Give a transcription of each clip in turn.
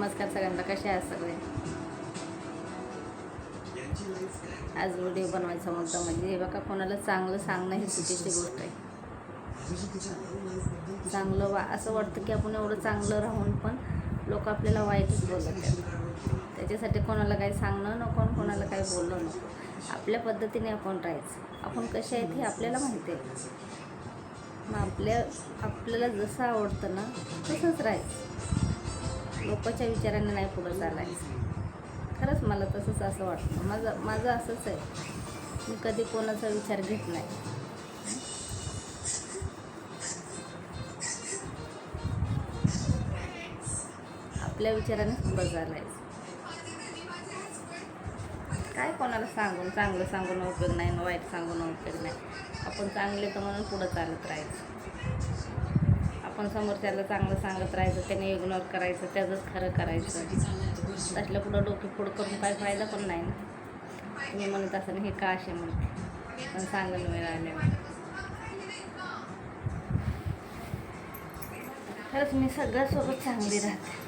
नमस्कार सगळ्यांना कसे आहात सगळे? आज व्हिडिओ बनवायचा मुद्दा म्हणजे हे बघा कोणाला चांगलं सांगणं ही चुकीची गोष्ट आहे. चांगलं वा असं वाटतं की आपण एवढं चांगलं राहून पण लोक आपल्याला वाईटच बोलत त्याच्यासाठी कोणाला काही सांगणं नको कोणाला काही बोलणं नको. आपल्या पद्धतीने आपण राहायचं. आपण कसे आहेत हे आपल्याला माहिती आहे. मग आपल्या आपल्याला जसं आवडतं ना तसंच राहायचं. लोकांच्या विचाराने नाही पुढं चालायचं. खरंच मला तसंच असं वाटतं. माझं माझं असंच आहे. मी कधी कोणाचा विचार घेत नाही. आपल्या विचाराने पुढं चालायचं. काय कोणाला सांगून चांगलं सांगून उपयोग नाही ना वाईट सांगून उपयोग नाही. आपण चांगले तर म्हणून पुढं चालत राहायचं. आपण समोरच्याला चांगलं सांगत राहायचं त्याने इग्नोर करायचं त्याचंच खरं करायचं. तसल्या पुढं डोके पुढं करून काय फायदा पण नाही ना. तुम्ही म्हणत असं हे का असे म्हणते? पण सांगायला मिळाले खरंच मी सगळ्यासोबत चांगली राहते.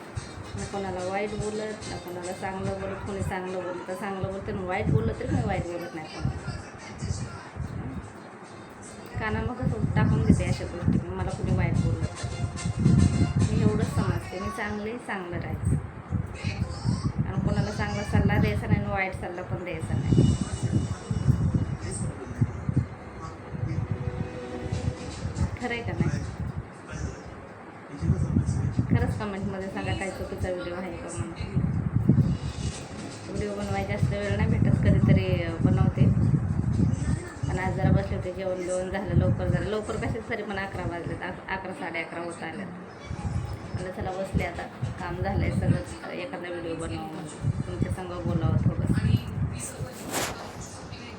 ना कोणाला वाईट बोलत ना कोणाला चांगलं बोलत कोणी चांगलं बोलतं तर चांगलं बोलतं वाईट बोललं तरी मी वाईट बोलत नाही कोणाला. कानामगच टाकून देते अशा गोष्टी. मला कुणी वाईट बोललं तर. मी एवढंच समजते. मी चांगले चांगलं राहायचं. आणि कोणाला चांगला सल्ला द्यायचा नाही आणि वाईट सल्ला पण द्यायचा नाही. खरं आहे का नाही? खरंच कमेंटमध्ये सांगा काय चुकीचा व्हिडिओ आहे का म्हणून. व्हिडिओ बनवायचा जास्त वेळ नाही भेटत. कधीतरी बनवते. शेवटी होते जेवण जेवण झालं लवकर झालं. लवकर कशाच तरी पण अकरा वाजलेत अकरा साडे अकरा होत आल्यात म्हणलं चला बसले आता काम झालं आहे सगळंच एखादा व्हिडिओ बनवावं म्हणून तुमच्या संग बोलावं